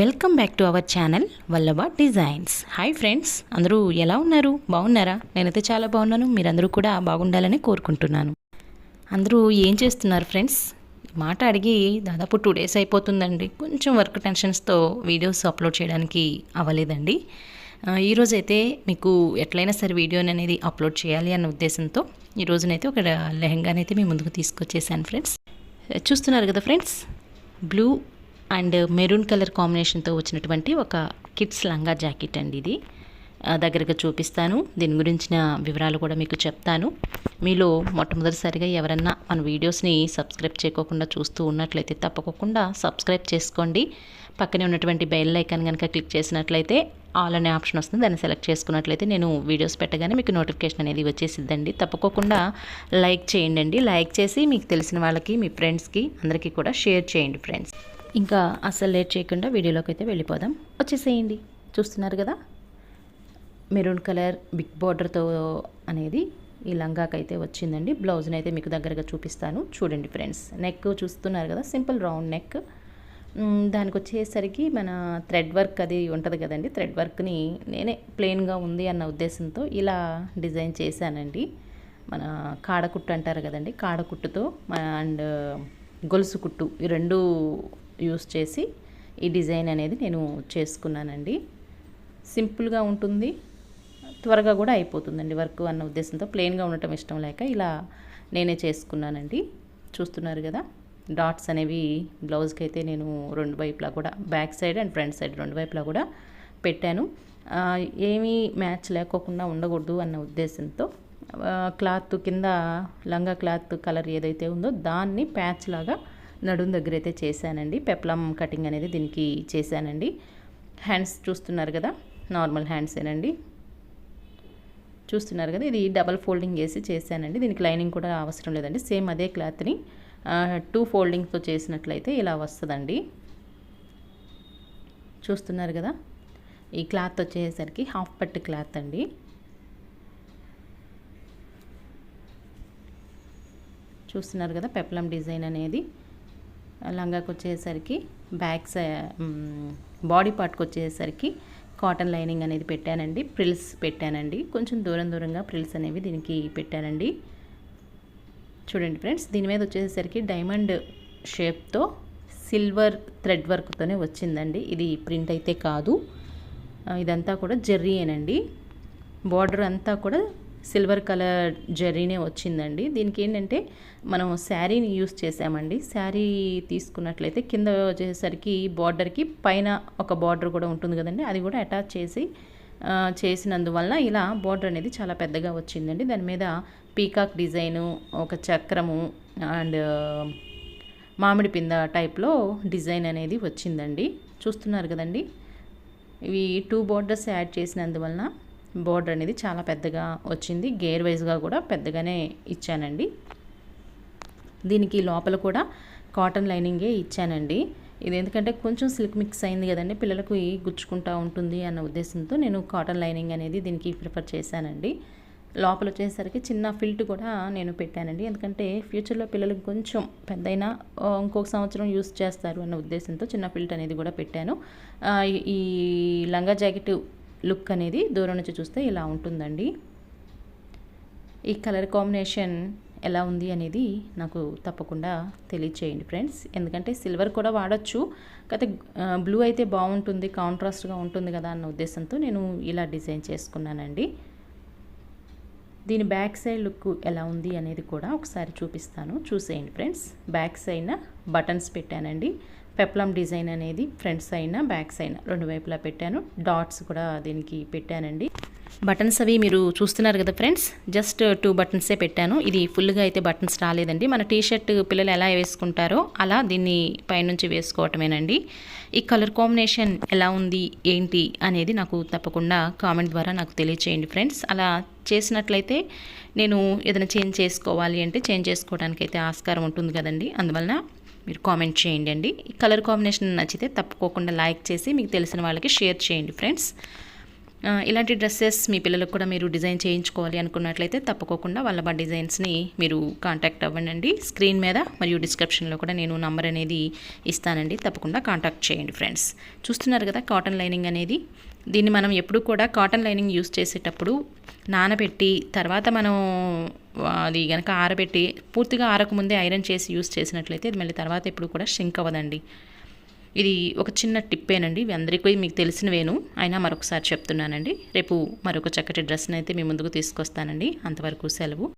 Welcome back to our channel Vallabha designs. Hi friends అందరూ ఎలా ఉన్నారు? బాగున్నారా? నేనైతే చాలా బాగున్నాను. మీరందరూ కూడా బాగుండాలని కోరుకుంటున్నాను. అందరూ ఏం చేస్తున్నారు ఫ్రెండ్స్ మాట అడిగి దాదాపు టూ డేస్ అయిపోతుందండి. కొంచెం వర్క్ టెన్షన్స్తో వీడియోస్ అప్లోడ్ చేయడానికి అవ్వలేదండి. ఆ, ఈరోజైతే మీకు ఎట్లయినా సరే వీడియోని అనేది అప్లోడ్ చేయాలి అన్న ఉద్దేశంతో ఈ రోజునైతే ఒక లెహంగానైతే మీ ముందుకు తీసుకొచ్చేసాను ఫ్రెండ్స్ చూస్తున్నారు కదా friends blue and maroon colour కాంబినేషన్తో వచ్చినటువంటి ఒక కిడ్స్ లంగా జాకెట్ అండి ఇది. దగ్గరగా చూపిస్తాను. దీని గురించిన వివరాలు కూడా మీకు చెప్తాను. మీలో మొట్టమొదటిసారిగా ఎవరన్నా మన వీడియోస్ని సబ్స్క్రైబ్ చేయకోకుండా చూస్తూ ఉన్నట్లయితే తప్పకుండా సబ్స్క్రైబ్ చేసుకోండి. పక్కనే ఉన్నటువంటి బెల్ ఐకాన్ కనుక క్లిక్ చేసినట్లయితే ఆల్ అనే ఆప్షన్ వస్తుంది. దాన్ని సెలెక్ట్ చేసుకున్నట్లయితే నేను వీడియోస్ పెట్టగానే మీకు నోటిఫికేషన్ అనేది వచ్చేసిద్దండి. తప్పకోకుండా లైక్ చేయండి లైక్ చేసి మీకు తెలిసిన వాళ్ళకి మీ ఫ్రెండ్స్కి అందరికీ కూడా షేర్ చేయండి ఫ్రెండ్స్. ఇంకా అస్సలు లేట్ చేయకుండా వీడియోలోకి అయితే వెళ్ళిపోదాం. వచ్చేసేయండి. చూస్తున్నారు కదా? మెరూన్ కలర్ బిగ్ బార్డర్తో అనేది ఈ లంగాకైతే వచ్చిందండి. బ్లౌజ్ని అయితే మీకు దగ్గరగా చూపిస్తాను. చూడండి ఫ్రెండ్స్ నెక్ చూస్తున్నారు కదా? Simple round neck. దానికి వచ్చేసరికి మన థ్రెడ్ వర్క్ అది ఉంటుంది కదండి. థ్రెడ్ వర్క్ని నేనే ప్లెయిన్గా ఉంది అన్న ఉద్దేశంతో ఇలా డిజైన్ చేశానండి. మన కాడకుట్టు అంటారు కదండి కాడకుట్టుతో అండ్ గొలుసు కుట్టు ఈ రెండు యూస్ చేసి ఈ డిజైన్ అనేది నేను చేసుకున్నానండి. సింపుల్గా ఉంటుంది. త్వరగా కూడా అయిపోతుందండి వర్క్ అన్న ఉద్దేశంతో. ప్లెయిన్గా ఉండటం ఇష్టం లేక ఇలా నేనే చేసుకున్నానండి. చూస్తున్నారు కదా డాట్స్ అనేవి బ్లౌజ్కి అయితే నేను రెండు వైపులా కూడా back side and front side రెండు వైపులా కూడా పెట్టాను. ఏమీ మ్యాచ్ లేకోకుండా ఉండకూడదు అన్న ఉద్దేశంతో క్లాత్ కింద లంగా క్లాత్ కలర్ ఏదైతే ఉందో దాన్ని ప్యాచ్ లాగా నడుం దగ్గర అయితే చేశానండి. పెప్లం కటింగ్ అనేది దీనికి చేశానండి. హ్యాండ్స్ చూస్తున్నారు కదా నార్మల్ హ్యాండ్సేనండి చూస్తున్నారు కదా ఇది డబల్ ఫోల్డింగ్ వేసి చేశానండి. దీనికి లైనింగ్ కూడా అవసరం లేదండి. సేమ్ అదే క్లాత్ని టూ ఫోల్డింగ్తో చేసినట్లయితే ఇలా వస్తుందండి. చూస్తున్నారు కదా ఈ క్లాత్ వచ్చేసరికి హాఫ్ పట్టు క్లాత్ అండి. చూస్తున్నారు కదా పెప్లం డిజైన్ అనేది. లంగాకి వచ్చేసరికి బ్యాక్ బాడీ పార్ట్కి వచ్చేసరికి కాటన్ లైనింగ్ అనేది పెట్టానండి. ప్రిల్స్ పెట్టానండి. కొంచెం దూరం దూరంగా ప్రిల్స్ అనేవి దీనికి పెట్టానండి. చూడండి ఫ్రెండ్స్ దీని మీద వచ్చేసరికి డైమండ్ షేప్తో సిల్వర్ థ్రెడ్ వర్క్తోనే వచ్చిందండి. ఇది ప్రింట్ అయితే కాదు. ఇదంతా కూడా జెర్రీయేనండి బార్డర్ అంతా కూడా సిల్వర్ కలర్ జెర్రీనే వచ్చిందండి. దీనికి ఏంటంటే మనం శారీని యూస్ చేసామండి శారీ తీసుకున్నట్లయితే కింద వచ్చేసరికి బార్డర్కి పైన ఒక బార్డర్ కూడా ఉంటుంది కదండి. అది కూడా అటాచ్ చేసి చేసినందువల్ల ఇలా బార్డర్ అనేది చాలా పెద్దగా వచ్చిందండి. దాని మీద పీకాక్ డిజైను ఒక చక్రము అండ్ మామిడి పింద టైప్లో డిజైన్ అనేది వచ్చిందండి. చూస్తున్నారు కదండి. ఇవి టూ బార్డర్స్ యాడ్ చేసినందువలన బోర్డర్ అనేది చాలా పెద్దగా వచ్చింది. గేర్ వైజ్గా కూడా పెద్దగానే ఇచ్చానండి. దీనికి లోపల కూడా కాటన్ లైనింగే ఇచ్చానండి. ఇది ఎందుకంటే కొంచెం సిల్క్ మిక్స్ అయింది కదండి పిల్లలకు గుచ్చుకుంటూ గుచ్చుకుంటా ఉంటుంది అన్న ఉద్దేశంతో నేను కాటన్ లైనింగ్ అనేది దీనికి ప్రిఫర్ చేశానండి. లోపల వచ్చేసరికి చిన్న ఫిల్ట్ కూడా నేను పెట్టానండి. ఎందుకంటే ఫ్యూచర్లో పిల్లలకు కొంచెం పెద్దయినా ఇంకొక సంవత్సరం యూస్ చేస్తారు అన్న ఉద్దేశంతో చిన్న ఫిల్ట్ అనేది కూడా పెట్టాను. ఈ లంగా జాకెట్ లుక్ అనేది దూరం నుంచి చూస్తే ఇలా ఉంటుందండి. ఈ కలర్ కాంబినేషన్ ఎలా ఉంది అనేది నాకు తప్పకుండా తెలియచేయండి ఫ్రెండ్స్. ఎందుకంటే సిల్వర్ కూడా వాడచ్చు. కాకపోతే బ్లూ అయితే బాగుంటుంది కాంట్రాస్ట్గా ఉంటుంది కదా అన్న ఉద్దేశంతో నేను ఇలా డిజైన్ చేసుకున్నానండి. దీని బ్యాక్ సైడ్ లుక్ ఎలా ఉంది అనేది కూడా ఒకసారి చూపిస్తాను. చూసేయండి ఫ్రెండ్స్. బ్యాక్ సైడ్న బటన్స్ పెట్టానండి. పెప్లం డిజైన్ అనేది ఫ్రంట్ సైడ్ బ్యాక్ సైడ్ రెండు వైపులా పెట్టాను. డాట్స్ కూడా దీనికి పెట్టానండి. బటన్స్ అవి మీరు చూస్తున్నారు కదా ఫ్రెండ్స్ జస్ట్ టూ బటన్సే పెట్టాను. ఇది ఫుల్గా అయితే బటన్స్ రాలేదండి. మన టీషర్ట్ పిల్లలు ఎలా వేసుకుంటారో అలా దీన్ని పైనుంచి వేసుకోవటమేనండి. ఈ కలర్ కాంబినేషన్ ఎలా ఉంది ఏంటి అనేది నాకు తప్పకుండా కామెంట్ ద్వారా నాకు తెలియచేయండి ఫ్రెండ్స్ అలా చేసినట్లయితే నేను ఏదైనా చేంజ్ చేసుకోవాలి అంటే చేంజ్ చేసుకోవడానికి అయితే ఆస్కారం ఉంటుంది కదండి. అందువలన మీరు కామెంట్ చేయండి అండి. ఈ కలర్ కాంబినేషన్ నచ్చితే తప్పుకోకుండా లైక్ చేసి మీకు తెలిసిన వాళ్ళకి షేర్ చేయండి ఫ్రెండ్స్. ఇలాంటి డ్రెస్సెస్ మీ పిల్లలకు కూడా మీరు డిజైన్ చేయించుకోవాలి అనుకున్నట్లయితే తప్పకోకుండా వల్లభ డిజైన్స్ని మీరు కాంటాక్ట్ అవ్వండి స్క్రీన్ మీద మరియు డిస్క్రిప్షన్లో కూడా నేను నంబర్ అనేది ఇస్తానండి. తప్పకుండా కాంటాక్ట్ చేయండి ఫ్రెండ్స్. చూస్తున్నారు కదా కాటన్ లైనింగ్ అనేది. దీన్ని మనం ఎప్పుడు కూడా కాటన్ లైనింగ్ యూస్ చేసేటప్పుడు నానబెట్టి తర్వాత మనం అది కనుక ఆరబెట్టి పూర్తిగా ఆరకముందే ఐరన్ చేసి యూస్ చేసినట్లయితే ఇది మళ్ళీ తర్వాత ఎప్పుడు కూడా షింక్ అవ్వదండి. ఇది ఒక చిన్న టిప్పేనండి. ఇవి అందరికీ మీకు తెలిసినవేను అయినా మరొకసారి చెప్తున్నానండి. రేపు మరొక చక్కటి డ్రెస్ని అయితే మీ ముందుకు తీసుకొస్తానండి. అంతవరకు సెలవు.